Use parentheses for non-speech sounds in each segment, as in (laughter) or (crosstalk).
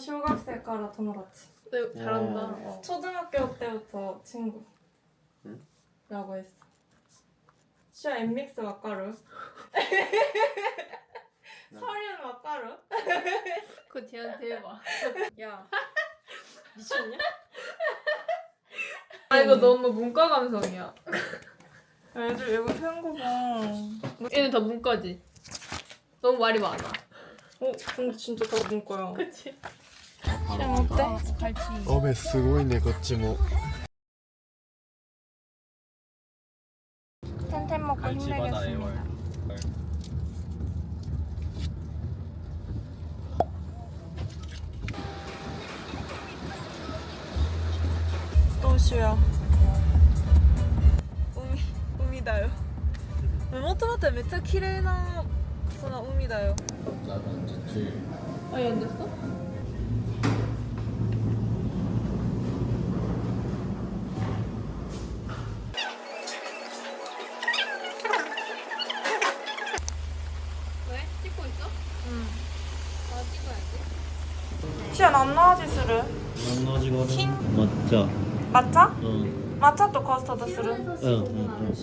쇼각색깔라 도모같이. 네, 잘한다. 어, 초등학교 때부터 친구. 응? 라고 했어. 쇼 엠믹스 막가루. 네. 서륜 막가루. 그거 쟤한테 해봐. 야. 미쳤냐? 아 이거 너무 문과 감성이야. 애들 외국 생각은 얘는 다 문과지. 너무 말이 많아. 어 근데 진짜 다 문과야. 그치. 시아 어때? 雨すごいねこっちも。 텐텐 먹고 힘내겠습니다. 또 쉬어. umi, 우미다요. もともとめっちゃ綺麗なその海だよ。 아니, 안 됐어? 왜? 시안 안 나와지 스르 킹? 만나지거든. 맞자 마차? 응 어. 마차 또 커스터드 스르 응응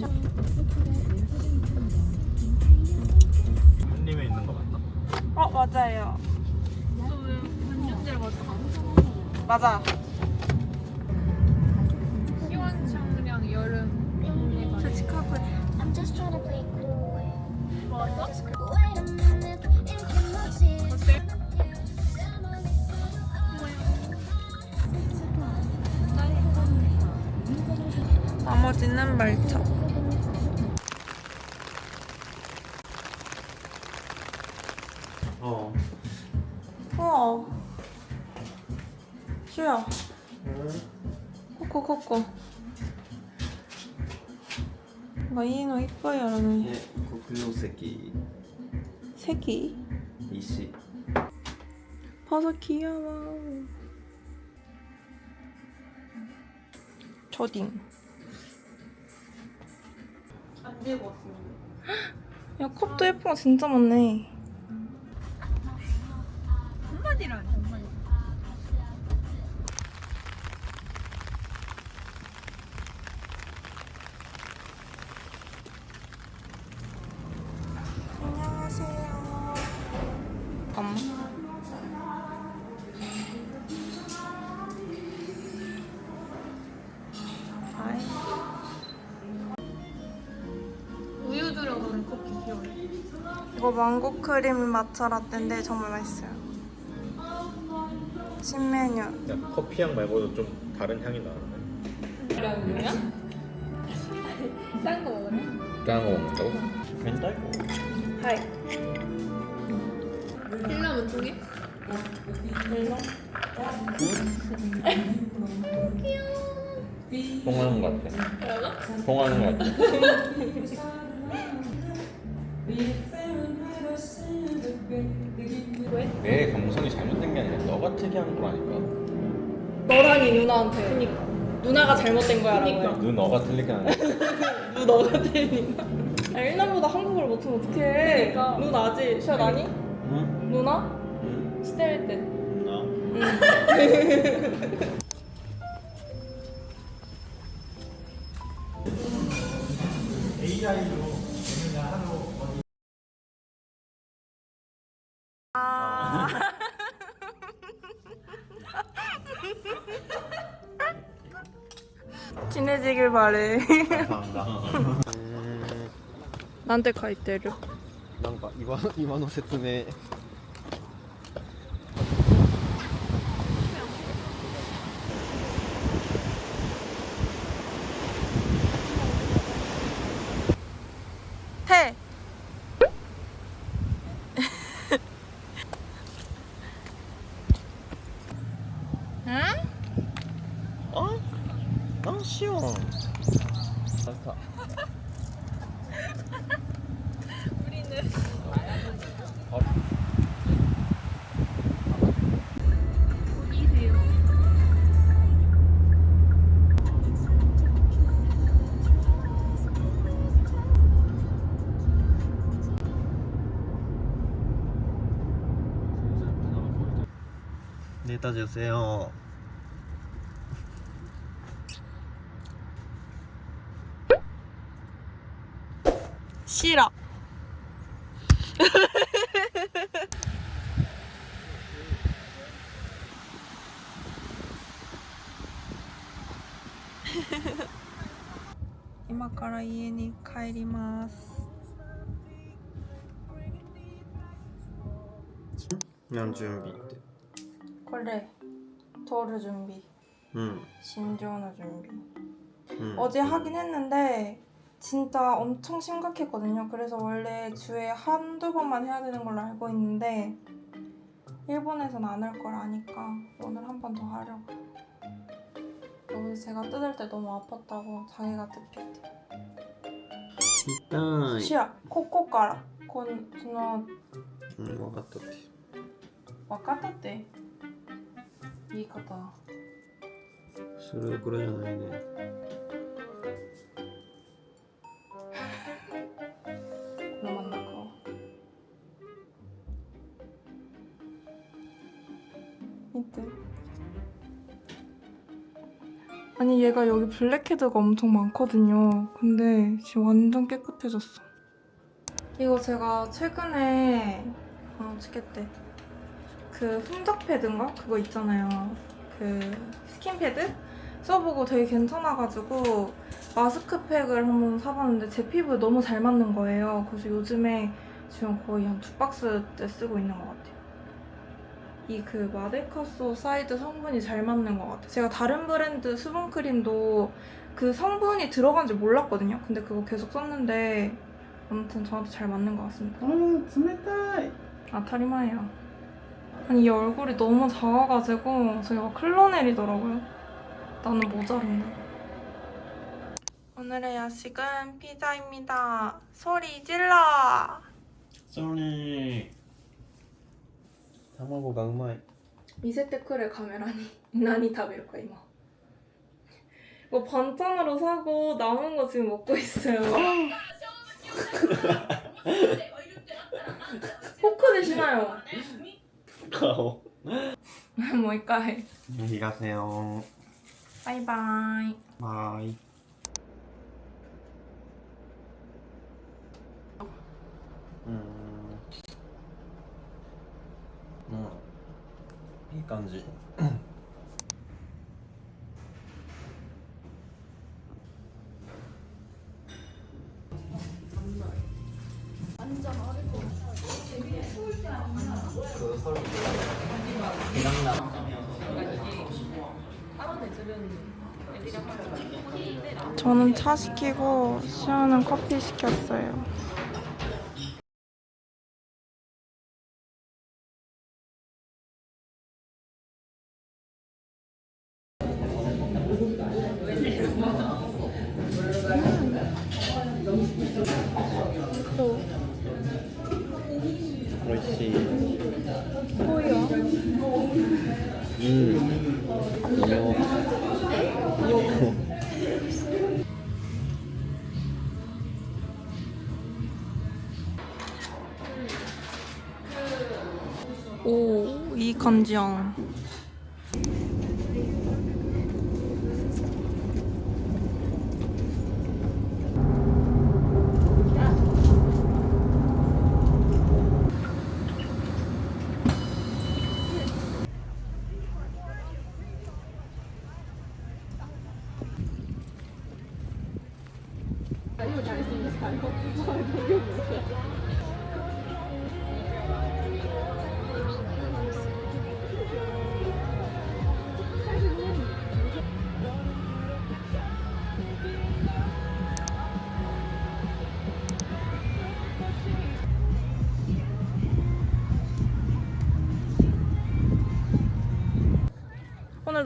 한림에 있는 거 맞나? 어 맞아요. 맞아. 맛있는 말차. 어. 어. 쉬어. 응. 코코 코코. 마이노 이뻐요, 여러분. 예, 그 네, 고글로 새끼. 새끼. 이씨. 버섯 귀여워. 초딩. 들고 왔습니다. 야, 컵도 예쁜 거 진짜 많네. 한마디로. 안녕하세요. 엄마. 망고 크림 마차 라떼인데 정말 맛있어요. 신메뉴. 야, 커피 향 말고도 좀 다른 향이 나는데. 이런 거야? 싼거 먹으래? 딴거 먹는다고? 멘탈? 하이. 필라면 두 개? 통하는 것 같아. 통하는 것 같아. (laughs) (laughs) 내 감성이 잘못된 게 아니라 너가 특이한 거라니까. 너랑 이 누나한테. 그니까. 누나가 잘못된 거야. 그니까. 눈 너가 틀릴 게 아니라. (laughs) 누 너가 틀리나? 아, 일남보다 한국어를 못하면 어떡해. 그니까. 누 나지? 시아 나니? 응? 누나? 응? 스텔 때. 나? 아. (laughs) 친해지길 바래. 감사합니다. なんて書いてるなんか今今の説明 내다 주세요. 싫어.(laughs) 今から家に帰ります。 면 준비. 콜레 토르 준비 음. 신조어 준비. 음. 어제 하긴 했는데 진짜 엄청 심각했거든요. 그래서 원래 주에 한두 번만 해야 되는 걸로 알고 있는데 일본에선 안 할 걸 아니까 오늘 한 번 더 하려고. 여기 제가 뜯을 때 너무 아팠다고 자기가 뜯겠대 진짜 시야 코코 가라. 건 그냥 응 와갔다 때 와갔다 때 이거다. 술을 끓여져 나이네. 만나고. 이때. 아니 얘가 여기 블랙헤드가 엄청 많거든요. 근데 지금 완전 깨끗해졌어. 이거 제가 최근에 아, 어떻게 때 그 흔적 패드인가 그거 있잖아요. 그 스킨 패드 써보고 되게 괜찮아가지고 마스크팩을 한번 사봤는데 제 피부에 너무 잘 맞는 거예요. 그래서 요즘에 지금 거의 한 두 박스째 쓰고 있는 것 같아요. 이 그 마데카소 사이드 성분이 잘 맞는 것 같아요. 제가 다른 브랜드 수분크림도 그 성분이 들어간지 몰랐거든요. 근데 그거 계속 썼는데 아무튼 저한테 잘 맞는 것 같습니다. おー、冷たい。 아 타리마예요. 아니 이 얼굴이 너무 작아가지고 저희가 클로 내리더라고요. 나는 모자른데. 오늘의 야식은 피자입니다. 소리 질러! それ。卵がうまい。見せてくれカメラに何食べるか今뭐 반찬으로 사고 남은 거 지금 먹고 있어요 (laughs) 포크 대신나요 顔。(laughs) もう一回。ありがとよバイバーイ。バイ。うん。うんいい感じ。 저는 차 시키고 시원한 커피 시켰어요 오 이 건지영 오늘 오늘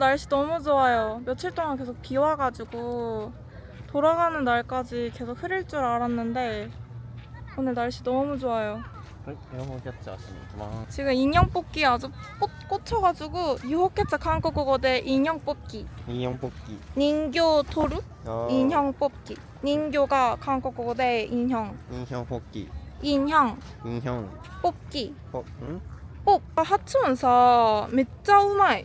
날씨 너무 좋아요. 며칠 동안 계속 비 와가지고 돌아가는 날까지 계속 흐릴 줄 알았는데 오늘 날씨 너무 좋아요. 지금 인형 뽑기 아주 꽂, 꽂혀가지고 유혹했죠 한국어로 인형 뽑기. 인형 뽑기. 닌교 토루? 어, 인형 뽑기. 닌교가 한국어로 인형. 인형 뽑기. 인형 인형 뽑기. 뽑. 응? 뽑. 아, 하츠원사 진짜 우마이.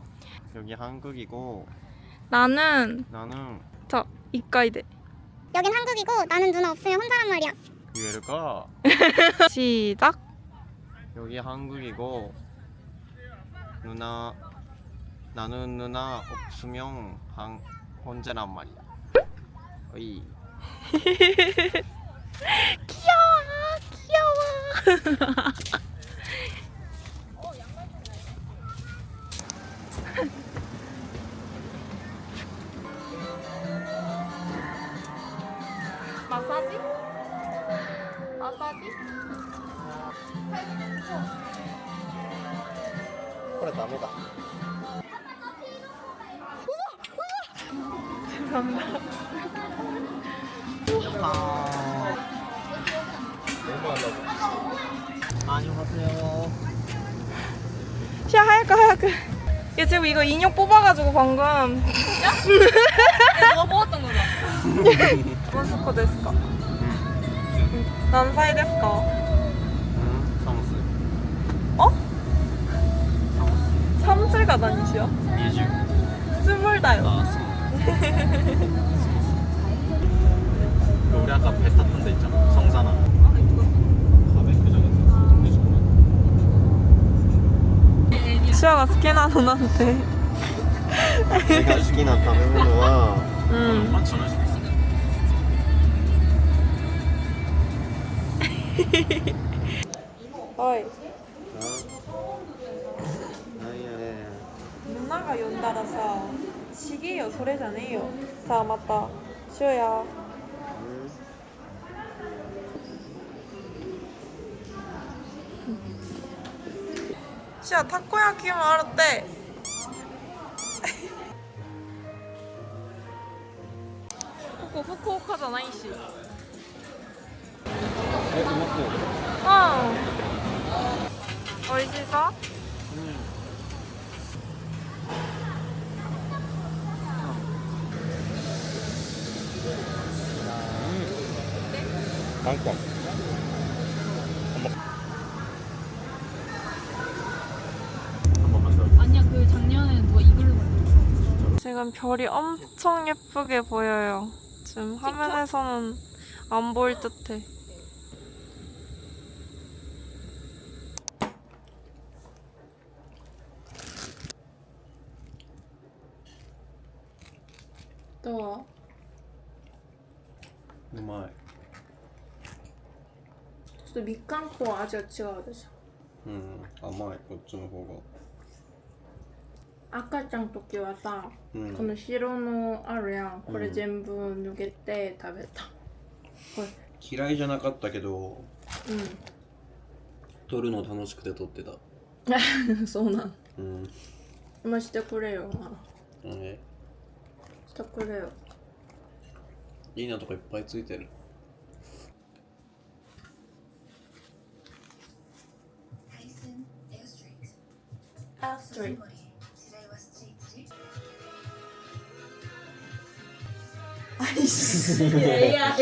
여기 한국이고 나는 나는 자 이까이 돼 여긴 한국이고 나는 누나 없으면 혼자란 말이야. 유엘가 (laughs) 시작. 여기 한국이고 누나 나는 누나 없으면 한 혼자란 말이야. 어이 (laughs) (laughs) 마사지? 마사지? これダメだ 안녕하세요. 시야 하얗게 하얗게 얘 지금 이거 인형 뽑아가지고 방금 너가 뽑았던 (laughs) 거잖 (laughs) 아. 뭔스코 데스까? 난사이 데스까? 응, 성수. 어? 삼슬가 다니시오? 미주. 스물다요 아, 스무. 그 우리 아까 배 탔던 데 있잖아. 성산아. 시야가 스케나누나한테 내가 好きな食べ物は はい。なんやねママが呼んだらさちげえよそれじゃねえよ。さあまた。しょうやじゃあたこ焼きもあるって。ここ福岡じゃないし。 에, 이모스. 어 어디서? 깡꽝. 아니야 그 작년에 누가. 지금 별이 엄청 예쁘게 보여요. 지금 화면에서는 안 보일 듯해. 또うまい。ちょっとみかんとは味が違うでしょ。うん、甘い、こっちの方が。赤ちゃんの時はさ、うん。この白のあるやん。これうん全部抜けて食べた、こ嫌いじゃなかったけどれ撮るの楽しくて撮ってた。う (laughs) んそうなん。うん。今してくれよ。えしたくれよ。いいなとかいっぱいついてる。アフトリアイス。いやいや。